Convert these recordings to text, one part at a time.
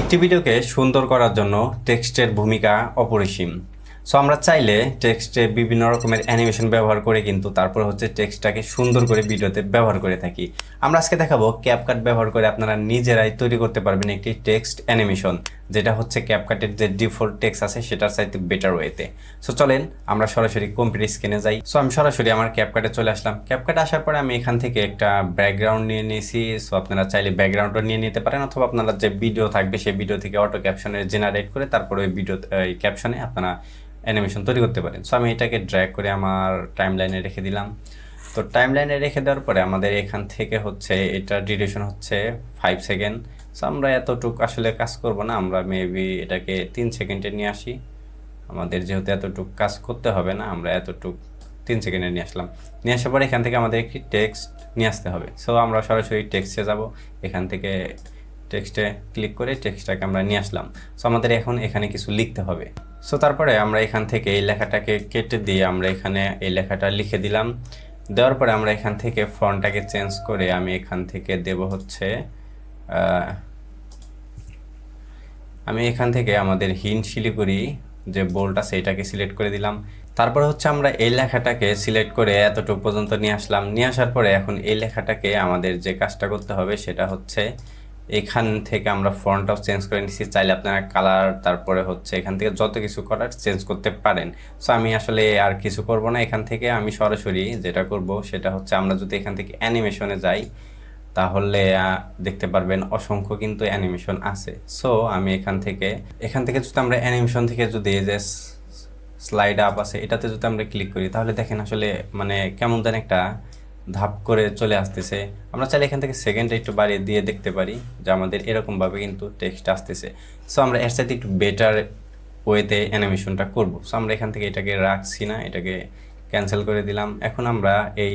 একটি ভিডিওকে সুন্দর করার জন্য টেক্সটের ভূমিকা অপরিসীম। সো আমরা চাইলে টেক্সটে বিভিন্ন রকমের অ্যানিমেশন ব্যবহার করে কিন্তু তারপর হচ্ছে টেক্সটটাকে সুন্দর করে ভিডিওতে ব্যবহার করে থাকি। আমরা আজকে দেখাবো ক্যাপকাট ব্যবহার করে আপনারা নিজেরাই তৈরি করতে পারবেন একটি টেক্সট অ্যানিমেশন যেটা হচ্ছে ক্যাপকাটের যে ডিফল্ট টেক্সট আছে সেটার চাইতে বেটার ওয়েতে সো চলেন আমরা সরাসরি কম্পিউটার স্ক্রিনে যাই। সো আমি সরাসরি আমার ক্যাপকাটে চলে আসলাম। ক্যাপকাটে আসার পরে আমি এখান থেকে একটা ব্যাকগ্রাউন্ড নিয়ে নিয়েছি। সো আপনারা চাইলে ব্যাকগ্রাউন্ডও নিয়ে নিতে পারেন অথবা আপনারা যে ভিডিও থাকবে সেই ভিডিও থেকে অটো ক্যাপশনে জেনারেট করে তারপরে ওই ভিডিও ক্যাপশনে আপনারা অ্যানিমেশন তৈরি করতে পারেন। সো আমি এটাকে ড্র্যাগ করে আমার টাইম লাইনে রেখে দিলাম। তো টাইম লাইনে রেখে দেওয়ার পরে আমাদের এখান থেকে হচ্ছে এটা ডিউরেশন হচ্ছে ফাইভ সেকেন্ড সো আমরা এতটুকু আসলে কাজ করব না, আমরা মেবি এটাকে তিন সেকেন্ডে নিয়ে আসি। আমাদের যেহেতু এতটুকু কাজ করতে হবে না, আমরা এতটুকু তিন সেকেন্ডে নিয়ে আসলাম। নিয়ে আসার পরে এখান থেকে আমাদের একটি টেক্সট নিয়ে আসতে হবে। সো আমরা সরাসরি টেক্সটে যাব। এখান থেকে টেক্সটে ক্লিক করে টেক্সটটাকে আমরা নিয়ে আসলাম। সো আমাদের এখন এখানে কিছু লিখতে হবে। সো তারপরে আমরা এখান থেকে এই লেখাটাকে কেটে দিয়ে আমরা এখানে এই লেখাটা লিখে দিলাম। দেওয়ার পরে আমরা এখান থেকে ফন্টটাকে চেঞ্জ করে আমি এখান থেকে দেব হচ্ছে আমি এখান থেকে আমাদের হিন শিলিগুড়ি যে বোল্ট আছে এটাকে সিলেক্ট করে দিলাম। তারপরে হচ্ছে আমরা এই লেখাটাকে সিলেক্ট করে এতটুকু পর্যন্ত নিয়ে আসলাম। নিয়ে আসার পরে এখন এই লেখাটাকে আমাদের যে কাজটা করতে হবে সেটা হচ্ছে এখান থেকে আমরা ফন্টটাও চেঞ্জ করে নিচ্ছি চাইলে আপনারা কালার তারপরে হচ্ছে এখান থেকে যত কিছু করার চেঞ্জ করতে পারেন। সো আমি আসলে আর কিছু করব না। এখান থেকে আমি সরাসরি যেটা করব সেটা হচ্ছে আমরা যদি এখান থেকে অ্যানিমেশনে যাই, তাহলে দেখতে পারবেন অসংখ্য কিন্তু অ্যানিমেশন আছে। সো আমি এখান থেকে এখান থেকে যদি আমরা অ্যানিমেশন থেকে যদি যে স্লাইড আপ আছে, এটাতে যদি আমরা ক্লিক করি, তাহলে দেখেন আসলে মানে কেমন যেন একটা ধাপ করে চলে আসতেছে। আমরা চাইলে এখান থেকে সেকেন্ডটা একটু বাড়িয়ে দিয়ে দেখতে পারি যে আমাদের এরকমভাবে কিন্তু টেক্সট আসতেছে। সো আমরা এর সাথে একটু বেটার ওয়েতে অ্যানিমেশনটা করব। সো আমরা এখান থেকে এটাকে রাখছি না, এটাকে ক্যান্সেল করে দিলাম। এখন আমরা এই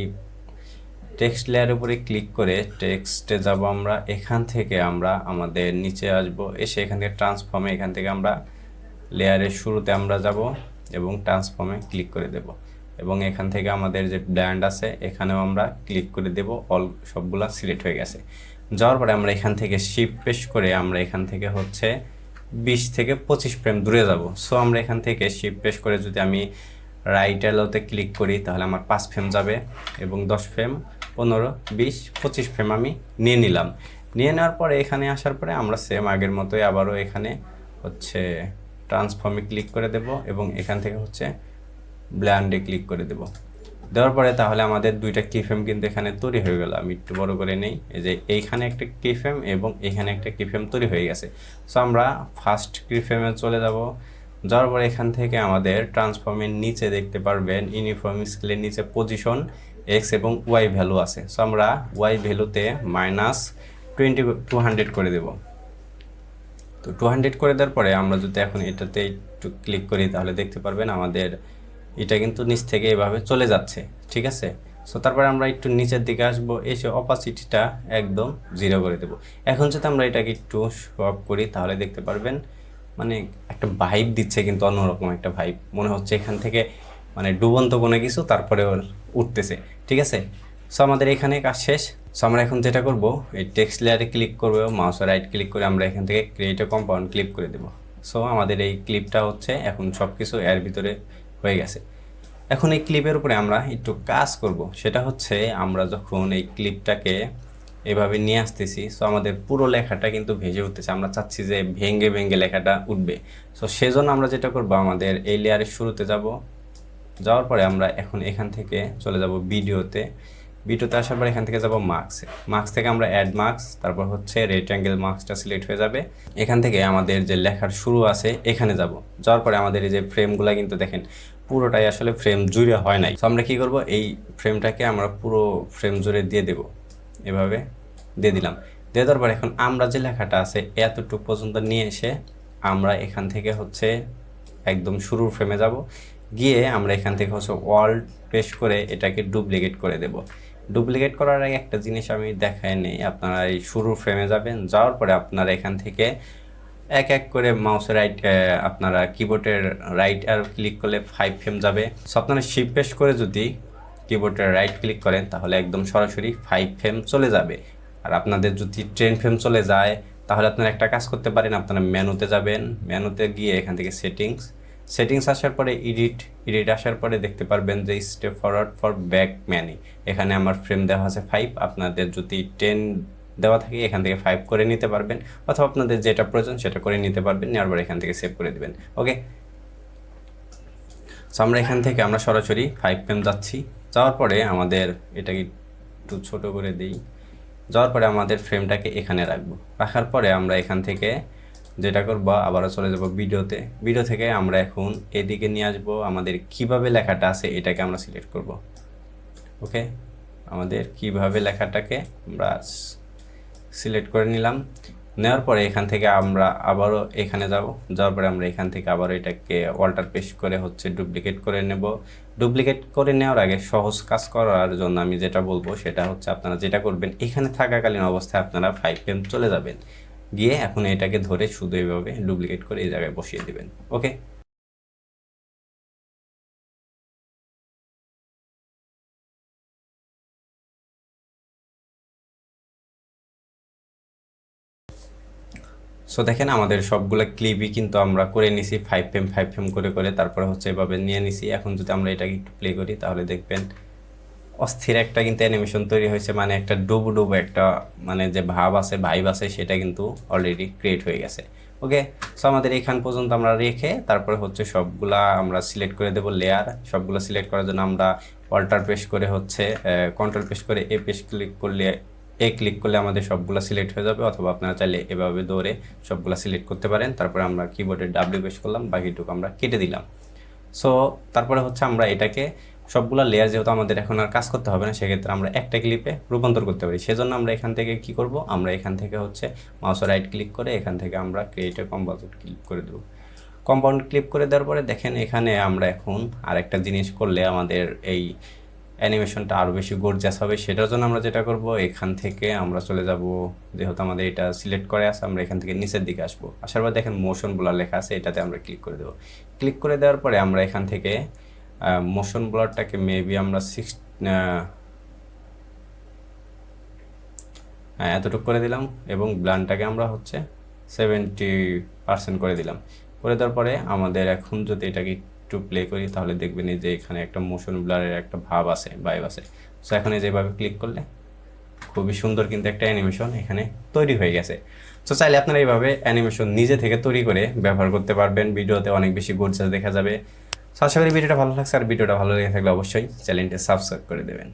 টেক্সট লেয়ার উপরে ক্লিক করে টেক্সটে যাব আমরা। এখান থেকে আমরা আমাদের নিচে আসব। এসে এখান থেকে ট্রান্সফর্মে এখান থেকে আমরা লেয়ারের শুরুতে আমরা যাব এবং ট্রান্সফর্মে ক্লিক করে দেব। এবং এখান থেকে আমাদের যে ব্র্যান্ড আছে, এখানেও আমরা ক্লিক করে দেব, অল সবগুলা সিলেক্ট হয়ে গেছে। যাওয়ার পরে আমরা এখান থেকে শিপ পেশ করে আমরা এখান থেকে হচ্ছে বিশ থেকে পঁচিশ ফ্রেম দূরে যাব। সো আমরা এখান থেকে শিপ পেশ করে যদি আমি রাইট অ্যালোতে ক্লিক করি, তাহলে আমার পাঁচ ফ্রেম যাবে এবং দশ ফ্রেম পনেরো, বিশ, পঁচিশ ফ্রেম আমি নিয়ে নিলাম। নিয়ে নেওয়ার পরে এখানে আসার পরে আমরা সেম আগের মতোই আবারও এখানে হচ্ছে ট্রান্সফর্মে ক্লিক করে দেব এবং এখান থেকে হচ্ছে ব্ল্যান্ডে ক্লিক করে দেব। দেওয়ার পরে তাহলে আমাদের দুইটা কিফ্রেম কিন্তু এখানে তৈরি হয়ে গেল। আমি একটু বড় করে নেই। যে এইখানে একটা কিফ্রেম এবং এখানে একটা কিফ্রেম তৈরি হয়ে গেছে। সো আমরা ফার্স্ট কিফ্রেমে চলে যাব। যাওয়ার পরে এখান থেকে আমাদের ট্রান্সফর্মের নিচে দেখতে পারবেন ইউনিফর্ম স্কেলের নিচে পজিশন এক্স এবং ওয়াই ভ্যালু আছে। সো আমরা ওয়াই ভ্যালুতে মাইনাস টোয়েন্টি টু হান্ড্রেড করে দেবো। তো টু হান্ড্রেড করে দেওয়ার পরে আমরা যদি এখন এটাতে একটু ক্লিক করি, তাহলে দেখতে পারবেন আমাদের এটা কিন্তু নিচ থেকে এভাবে চলে যাচ্ছে, ঠিক আছে? সো তারপরে আমরা একটু নিচের দিকে আসব, এসে অপাসিটিটা একদম জিরো করে দেবো। এখন যদি আমরা এটাকে একটু শপ করি, তাহলে দেখতে পারবেন মানে একটা ভাইব দিচ্ছে কিন্তু অন্যরকম একটা ভাইব মনে হচ্ছে এখান থেকে মানে ডুবন্ত কোনো কিছু, তারপরে ওর উঠতেছে, ঠিক আছে? সো আমাদের এখানে কাজ শেষ। সো আমরা এখন যেটা করব, এই টেক্সট লেয়ারে ক্লিক করব মাউসে রাইট ক্লিক করে আমরা এখান থেকে ক্রিয়েট কম্পাউন্ড ক্লিক করে দেবো। সো আমাদের এই ক্লিপটা হচ্ছে এখন সব কিছু এর ভিতরে হয়ে গেছে। এখন এই ক্লিপের উপরে আমরা একটু কাজ করব। সেটা হচ্ছে আমরা যখন এই ক্লিপটাকে এভাবে নিয়ে আসতেছি সো আমাদের পুরো লেখাটা কিন্তু ভেজে উঠতেছে। আমরা চাচ্ছি যে ভেঙ্গে ভেঙ্গে লেখাটা উঠবে। সো সেজন্য আমরা যেটা করব, আমাদের এই লেয়ারের শুরুতে যাব। যাওয়ার পরে আমরা এখন এখান থেকে চলে যাব ভিডিওতে। ভিডিওতে আসার পর এখান থেকে যাব মার্কসে মার্কস থেকে আমরা অ্যাড মার্কস তারপর হচ্ছে রেক্ট্যাঙ্গেল মার্কসটা সিলেক্ট হয়ে যাবে। এখান থেকে আমাদের যে লেখার শুরু আছে, এখানে যাব। যাওয়ার পরে আমাদের এই যে ফ্রেমগুলো কিন্তু দেখেন, পুরোটাই আসলে ফ্রেম জুড়ে হয় নাই। তো আমরা কি করব? এই ফ্রেমটাকে আমরা পুরো ফ্রেম জুড়ে দিয়ে দেব। এভাবে দিয়ে দিলাম। দিয়ে দেওয়ার পর এখন আমরা যে লেখাটা আছে, এতটুকু পর্যন্ত নিয়ে এসে আমরা এখান থেকে হচ্ছে একদম শুরুর ফ্রেমে যাব। গিয়ে আমরা এখান থেকে হচ্ছে ওয়ার্ল্ড পেশ করে এটাকে ডুপ্লিকেট করে দেব। ডুপ্লিকেট করার আগে একটা জিনিস আমি দেখাই নেই। আপনারা এই শুরুর ফ্রেমে যাবেন, যাওয়ার পরে আপনারা এখান থেকে এক এক করে মাউসের রাইট আপনারা কিবোর্ডের রাইট আর ক্লিক করলে ফাইভ ফ্রেম যাবে। সো আপনারা শিপ পেশ করে যদি কিবোর্ডের রাইট ক্লিক করেন, তাহলে একদম সরাসরি ফাইভ ফ্রেম চলে যাবে। আর আপনাদের যদি টেন ফ্রেম চলে যায়, তাহলে আপনারা একটা কাজ করতে পারেন, আপনারা মেনুতে যাবেন। মেনুতে গিয়ে এখান থেকে সেটিংস সেটিংস আসার পরে এডিট এডিট আসার পরে দেখতে পারবেন যে step forward for back many এখানে আমার ফ্রেম দেওয়া আছে ফাইভ আপনাদের যদি টেন দেওয়া থাকে, এখান থেকে ফাইভ করে নিতে পারবেন। অথবা আপনাদের যেটা প্রয়োজন সেটা করে নিতে পারবেন নেওয়ার পরে এখান থেকে সেভ করে দেবেন। ওকে সো আমরা এখান থেকে আমরা সরাসরি ফাইভ পেম যাচ্ছি। যাওয়ার পরে আমাদের এটাকে একটু ছোট করে দিই। যাওয়ার পরে আমাদের ফ্রেমটাকে এখানে রাখব। রাখার পরে আমরা এখান থেকে যেটা করব, আবারও চলে যাব ভিডিওতে। ভিডিও থেকে আমরা এখন এদিকে নিয়ে আসব আমাদের কীভাবে লেখাটা আছে এটাকে আমরা সিলেক্ট করব। ওকে আমাদের কীভাবে লেখাটাকে আমরা সিলেক্ট করে নিলাম। নেওয়ার পরে এখান থেকে আমরা আবারও এখানে যাব। যাওয়ার পরে আমরা এখান থেকে আবারও এটাকে ওয়াল্টার পেস্ট করে হচ্ছে ডুপ্লিকেট করে নেব। ডুপ্লিকেট করে নেওয়ার আগে সহজ কাজ করার জন্য আমি যেটা বলব সেটা হচ্ছে আপনারা যেটা করবেন, এখানে থাকাকালীন অবস্থায় আপনারা ফাইভ পেম চলে যাবেন। গিয়ে এখন এটাকে ধরে শুধু এইভাবে ডুপ্লিকেট করে এই জায়গায় বসিয়ে দিবেন ওকে সো দেখেন আমাদের সবগুলো ক্লিপই কিন্তু আমরা করে নিছি ফাইভ ফেম ফাইভ ফেম করে করে, তারপরে হচ্ছে এভাবে নিয়ে নিছি। এখন যদি আমরা এটাকে একটু প্লে করি, তাহলে দেখবেন অস্থির একটা কিন্তু অ্যানিমেশন তৈরি হয়েছে মানে একটা ডুবু ডুবু একটা মানে যে ভাব আছে ভাইব আছে, সেটা কিন্তু অলরেডি ক্রিয়েট হয়ে গেছে। ওকে সো আমাদের এখান পর্যন্ত আমরা রেখে তারপরে হচ্ছে সবগুলা আমরা সিলেক্ট করে দেব লেয়ার সবগুলো সিলেক্ট করার জন্য আমরা অল্টার পেশ করে হচ্ছে কন্ট্রোল পেশ করে এ পেশ ক্লিক করলে এ ক্লিক করলে আমাদের সবগুলো সিলেক্ট হয়ে যাবে, অথবা আপনারা চাইলে এভাবে দৌড়ে সবগুলো সিলেক্ট করতে পারেন। তারপরে আমরা কিবোর্ডে ডাব্লিউ পেশ করলাম, বাকিটুকু আমরা কেটে দিলাম। সো তারপরে হচ্ছে আমরা এটাকে সবগুলো লেয়ার যেহেতু আমাদের এখন আর কাজ করতে হবে না, সেক্ষেত্রে আমরা একটা ক্লিপে রূপান্তর করতে পারি। সেজন্য আমরা এখান থেকে কি করব? আমরা এখান থেকে হচ্ছে মাউস রাইট ক্লিক করে এখান থেকে আমরা ক্রিয়েটে কম্পাউন্ড ক্লিক করে দেবো। কম্পাউন্ড ক্লিক করে দেওয়ার পরে দেখেন এখানে আমরা এখন আরেকটা জিনিস করলে আমাদের এই অ্যানিমেশনটা আরও বেশি গর্জাস হবে। সেটার জন্য আমরা যেটা করব, এখান থেকে আমরা চলে যাব, যেহেতু আমাদের এটা সিলেক্ট করে আসে আমরা এখান থেকে নিচের দিকে আসব। আসার পর দেখেন মোশন ব্লার লেখা আছে, এটাতে আমরা ক্লিক করে দেবো। ক্লিক করে দেওয়ার পরে আমরা এখান থেকে মোশন ব্লারটাকে মেবি আমরা সিক্স এতটুকু করে দিলাম এবং ব্লানটাকে আমরা হচ্ছে সেভেন্টি পার্সেন্ট করে দিলাম। করে দেওয়ার পরে আমাদের এখন যদি এটাকে একটু প্লে করি, তাহলে দেখবেন যে এখানে একটা মোশন ব্লারের একটা ভাব আছে ভাইব আছে। সো এখানে যেভাবে ক্লিক করলে খুবই সুন্দর কিন্তু একটা অ্যানিমেশন এখানে তৈরি হয়ে গেছে। সো চাইলে আপনারা এইভাবে অ্যানিমেশন নিজে থেকে তৈরি করে ব্যবহার করতে পারবেন। ভিডিওতে অনেক বেশি গোর্জাস দেখা যাবে। আশা করি ভিডিওটা ভালো লাগছে আর ভিডিওটা ভালো লেগে থাকলে অবশ্যই চ্যানেলটি সাবস্ক্রাইব করে দেবেন।